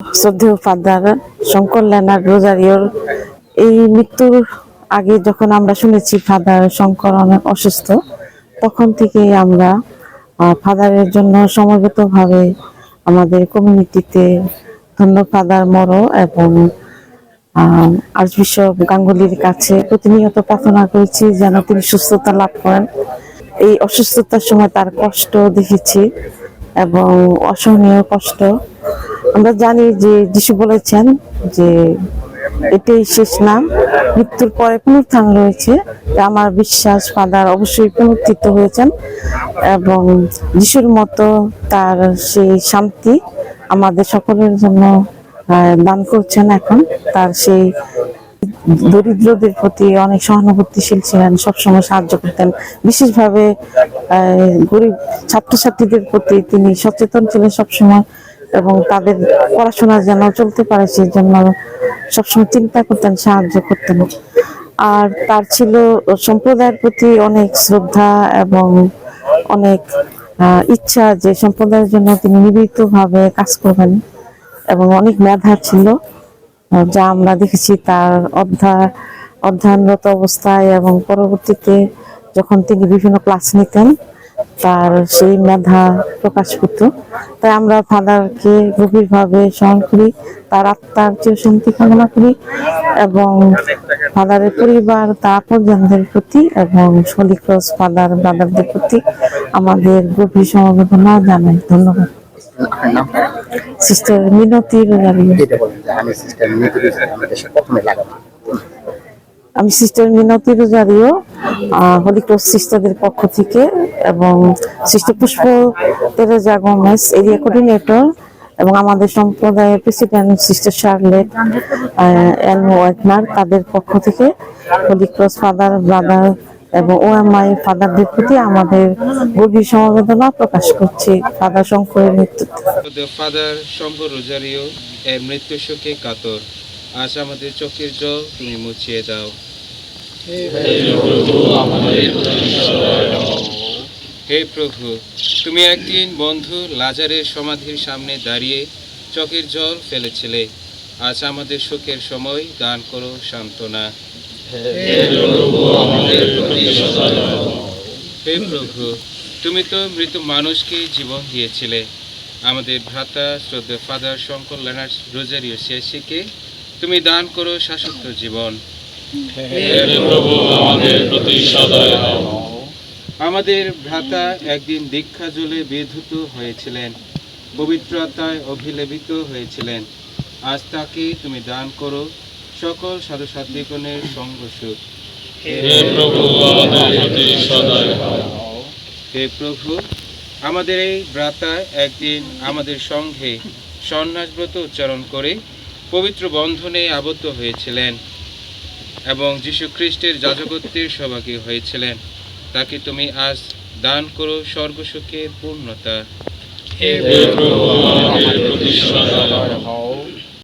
শ্রদ্ধেয় ফাদার শঙ্কর লেনার রোজারিওর এই মৃত্যুর আগে যখন আমরা শুনেছি ফাদার শঙ্কর অনেক অসুস্থ, তখন থেকেই আমরা ফাদারের জন্য সমবেতভাবে আমাদের কমিউনিটিতে ধন্য ফাদার মরো এবং আর্চ বিশপ গাঙ্গুলির কাছে প্রতিনিয়ত প্রার্থনা করেছি যেন তিনি সুস্থতা লাভ করেন। এই অসুস্থতার সময় তার কষ্ট দেখেছি এবং অসহনীয় কষ্ট আমরা জানি যে যিশু বলেছেন যে এটাই শেষ নাম, মৃত্যুর পরে পুনরুত্থান রয়েছে। আমার বিশ্বাস, ফাদার অবশ্যই পুনরুত্থিত হয়েছেন এবং যিশুর মতো তার সেই শান্তি আমাদের সকলের জন্য দান করছেন এখন। তার সেই দরিদ্রদের প্রতি অনেক সহানুভূতিশীল ছিলেন, সবসময় সাহায্য করতেন। বিশেষভাবে গরিব ছাত্রছাত্রীদের প্রতি তিনি সচেতন ছিলেন সবসময়। এবং তাদের পড়াশোনা যেন চলতে পারে, সেই জন্য সবসময় চিন্তা করতেন, সাহায্য করতেন। আর তার ছিল সম্প্রদায়ের প্রতি অনেক শ্রদ্ধা এবং অনেক ইচ্ছা যে সম্প্রদায়ের জন্য তিনি নিবেদিত ভাবে কাজ করবেন এবং অনেক মেধা ছিল, যা আমরা দেখেছি তার অধ্যা, অধ্যয়নরত অবস্থায় এবং পরবর্তীতে যখন তিনি বিভিন্ন ক্লাস নিতেন তার সেই মেধা প্রকাশ পেত তাই আমরা ফাদারকে গভীরভাবে স্মরণ করি, তার আত্মার চিরশান্তি কামনা করি এবং ফাদারের পরিবার, তার আপনজনদের প্রতি এবং সলিক্রস ফাদার ব্রাদারদের প্রতি আমাদের গভীর সমবেদনা জানাই। ধন্যবাদ। সিস্টার মিনতি যে আমি সিস্টার ইসলাম আমাদের প্রথমে লাগানো আমি sister Minati Rozario Holy Cross সিস্টারদের পক্ষ থেকে এবং sister Pushpa Teresa Gomes area coordinator এবং আমাদের সম্প্রদায়ের president sister Charlotte L Whitner তাদের পক্ষ থেকে হলি ক্রস ফাদার ব্রাদার এবং ওএমআই ফাদারদের প্রতি আমাদের গভীর সমবেদনা প্রকাশ করছি। ফাদার শঙ্করের মৃত্যুতে Father শম্ভু রোজারিও এর মৃত্যু শোকে কাতর। আজ আমাদের চোখের জল তুমি মুছিয়ে দাও। হে প্রভু তুমি একদিন বন্ধু লাজারের সমাধির সামনে দাঁড়িয়ে চোখের জল ফেলেছিলে। আজ আমাদের শোকের সময় দান করো সান্ত্বনা। হে প্রভু তুমি তো মৃত মানুষকে জীবন দিয়েছিলে। আমাদের ভ্রাতা শ্রদ্ধা ফাদার শঙ্কর লেনার্স রোজারিও শেষিকে তুমি দান করো শাশ্বত জীবন। আমাদের ভ্রাতা একদিন দীক্ষা জলে বিধুত হয়েছিলেন পবিত্রতায় অভিলেপিত হয়েছিলেন। আজ তাকে তুমি দান করো সকল সাধু সাত্বিকনের সঙ্গ সুখ। হে প্রভু আমাদের এই ভ্রাতা একদিন আমাদের সঙ্গে সন্ন্যাসব্রত উচ্চারণ করে পবিত্র বন্ধনে আবদ্ধ হয়েছিলেন। এবং যীশু খ্রিস্টের যাজকত্বের সভাগী হয়েছিলেন। তাকে তুমি আজ দান করো স্বর্গসুখের পূর্ণতা।